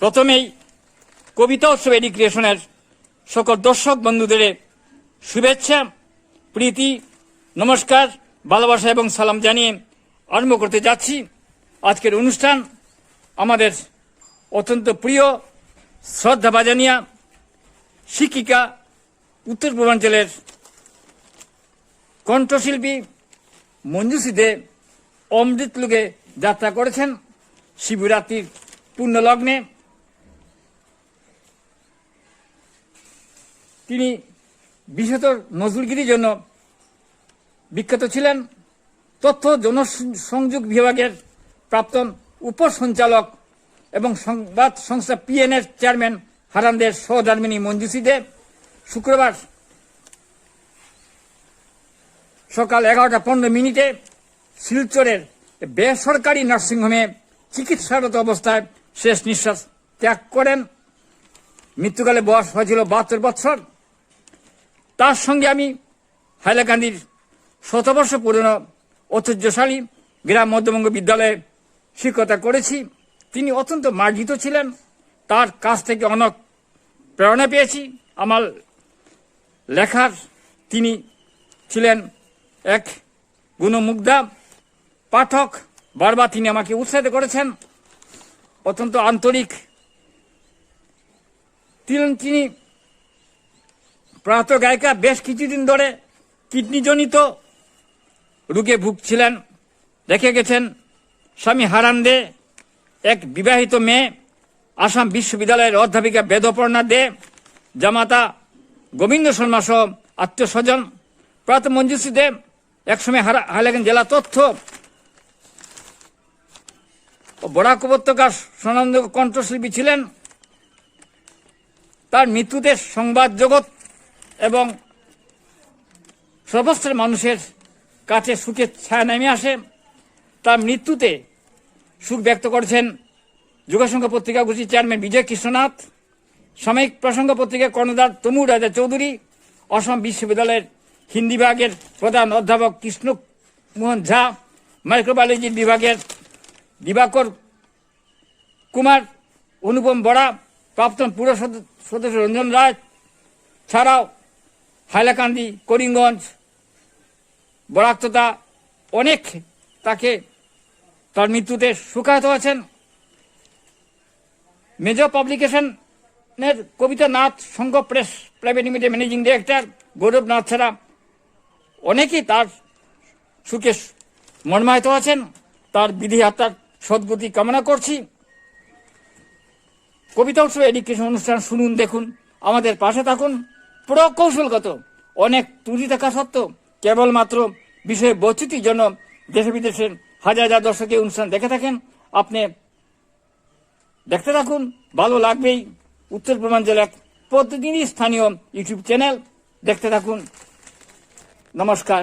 প্রথমেই কবিতা উৎসব এডুকেশনের সকল দর্শক বন্ধুদের শুভেচ্ছা, প্রীতি, নমস্কার, ভালোবাসা এবং সালাম জানিয়ে আরম্ভ করতে যাচ্ছি। আজকের অনুষ্ঠান আমাদের অত্যন্ত প্রিয়, শ্রদ্ধা বাজানিয়া, শিক্ষিকা, উত্তর পূর্বাঞ্চলের কণ্ঠশিল্পী মঞ্জুসী দে অমৃত লোকে যাত্রা করেছেন শিবরাত্রির পূর্ণলগ্নে। তিনি বিশেষত নজরুলগিরির জন্য বিখ্যাত ছিলেন। তথ্য জনসংযোগ বিভাগের প্রাক্তন উপসঞ্চালক এবং সংবাদ সংস্থা পিএনএর চেয়ারম্যান হারানদের সহধর্মিনী মঞ্জুসী দেব শুক্রবার সকাল এগারোটা পনেরো মিনিটে শিলচরের বেসরকারি নার্সিংহোমে চিকিৎসারত অবস্থায় শেষ নিঃশ্বাস ত্যাগ করেন। মৃত্যুকালে বয়স হয়েছিল বাহাত্তর বৎসর তার সঙ্গে আমি হাইলাকান্দির শতবর্ষ পুরনো ঐতিহ্যশালী গ্রাম মধ্যবঙ্গ বিদ্যালয়ে শিক্ষকতা করেছি। তিনি অত্যন্ত মার্জিত ছিলেন। তার কাছ থেকে অনেক প্রেরণা পেয়েছি। আমার লেখার তিনি ছিলেন এক গুণমুগ্ধা পাঠক। বারবার তিনি আমাকে উৎসাহিত করেছেন। অত্যন্ত আন্তরিক। তিনি প্রাত গায়িকা বেশ কিছুদিন ধরে কিডনিজনিত রোগে ভুগছিলেন। রেখে গেছেন স্বামী হারান দে এক বিবাহিত মেয়ে, আসাম বিশ্ববিদ্যালয়ের অধ্যাপিকা বেদপর্ণা দে, জামাতা গোবিন্দ শর্মা সহ আত্মীয় স্বজন প্রাত মঞ্জুশ্রী দেব একসময় হারা- হাইলাকান্দি জেলা তথ্য ও বরাক উপত্যকার কণ্ঠশিল্পী ছিলেন। তার মৃত্যুতে সংবাদ জগৎ এবং সর্বস্তরের মানুষের কাছে সুখের ছায়া নেমে আসে। তার মৃত্যুতে সুখ ব্যক্ত করেছেন যুগসংঘ পত্রিকা গোষ্ঠী চেয়ারম্যান বিজয় কৃষ্ণনাথ, সাময়িক প্রসঙ্গ পত্রিকা কর্ণধার তমু রাজা চৌধুরী, অসম বিশ্ববিদ্যালয়ের হিন্দি বিভাগের প্রধান অধ্যাপক কৃষ্ণ মোহন ঝা মাইক্রোবায়োলজি বিভাগের দিবাকর কুমার, অনুপম বড়া, প্রাক্তন পুর সদ- সদস্য রঞ্জন রায়, ছাড়াও হাইলাকান্দি, করিমগঞ্জ বরাক তথা অনেক তাকে তার মৃত্যুতে সুখাহত আছেন। Major পাবলিকেশনের Kabita Nath Sangha press private limited managing director Gourab Nath ছাড়া অনেকেই তার সুখে মর্মাহিত আছেন। তার বিধি আত্মার সদ্গতি কামনা করছি। কবিতা উৎসব এডুকেশন অনুষ্ঠান শুনুন, দেখুন, আমাদের পাশে থাকুন। প্রকৌশলগত, অনেক ত্রুটি থাকা সত্ত্বেও কেবলমাত্র বিষয়ে বৈচিত্র্যের জন্য দেশে বিদেশের হাজার হাজার দর্শকে অনুষ্ঠান দেখে থাকেন, আপনি দেখতে থাকুন, ভালো লাগবেই। উত্তর পূর্বাঞ্চলের প্রতিদিনই স্থানীয় ইউটিউব চ্যানেল, দেখতে থাকুন। নমস্কার।